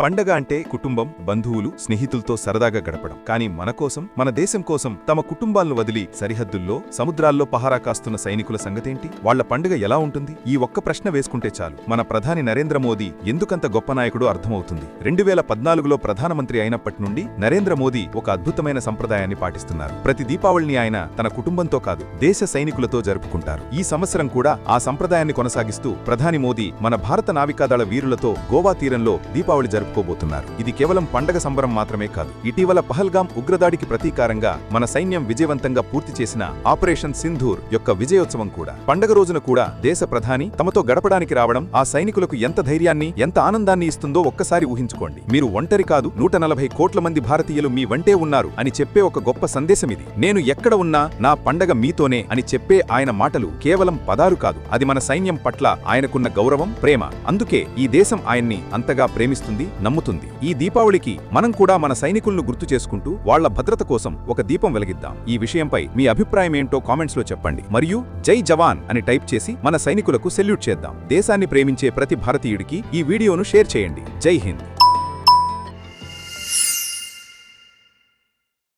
పండగ అంటే కుటుంబం బంధువులు స్నేహితులతో సరదాగా గడపడం. కానీ మన కోసం మన దేశం కోసం తమ కుటుంబాలను వదిలి సరిహద్దుల్లో సముద్రాల్లో పహారా కాస్తున్న సైనికుల సంగతేంటి? వాళ్ళ పండుగ ఎలా ఉంటుంది? ఈ ఒక్క ప్రశ్న వేసుకుంటే చాలు. మన ప్రధాని నరేంద్ర మోదీ ఎందుకంత గొప్ప నాయకుడో అర్థమవుతుంది. రెండు వేల పద్నాలుగులో ప్రధానమంత్రి అయినప్పటి నుండి నరేంద్ర మోదీ ఒక అద్భుతమైన సంప్రదాయాన్ని పాటిస్తున్నారు. ప్రతి దీపావళిని ఆయన తన కుటుంబంతో కాదు దేశ సైనికులతో జరుపుకుంటారు. ఈ సంవత్సరం కూడా ఆ సంప్రదాయాన్ని కొనసాగిస్తూ ప్రధాని మోదీ మన భారత నావికాదళ వీరులతో గోవా తీరంలో దీపావళి జరుపుకోబోతున్నారు. ఇది కేవలం పండగ సంబరం మాత్రమే కాదు. ఇటీవల పహల్గాం ఉగ్రదాడికి ప్రతీకారంగా మన సైన్యం విజయవంతంగా పూర్తి చేసిన ఆపరేషన్ సింధూర్ యొక్క విజయోత్సవం కూడా. పండగ రోజున కూడా దేశ ప్రధాని తమతో గడపడానికి రావడం ఆ సైనికులకు ఎంత ధైర్యాన్ని ఎంత ఆనందాన్ని ఇస్తుందో ఒక్కసారి ఊహించుకోండి. మీరు ఒంటరి కాదు నూట నలభై కోట్ల మంది భారతీయులు మీ వంటే ఉన్నారు అని చెప్పే ఒక గొప్ప సందేశం ఇది. నేను ఎక్కడ ఉన్నా నా పండగ మీతోనే అని చెప్పే ఆయన మాటలు కేవలం పదాలు కాదు. అది మన సైన్యం పట్ల ఆయనకున్న గౌరవం ప్రేమ. అందుకే ఈ దేశం ఆయన్ని అంతగా ప్రేమిస్తుంది నమ్ముతుంది. ఈ దీపావళికి మనం కూడా మన సైనికులను గుర్తు చేసుకుంటూ వాళ్ళ భద్రత కోసం ఒక దీపం వెలిగిద్దాం. ఈ విషయంపై మీ అభిప్రాయం ఏంటో కామెంట్స్లో చెప్పండి. మరియు జై జవాన్ అని టైప్ చేసి మన సైనికులకు సెల్యూట్ చేద్దాం. దేశాన్ని ప్రేమించే ప్రతి భారతీయుడికి ఈ వీడియోను షేర్ చేయండి. జై హింద్.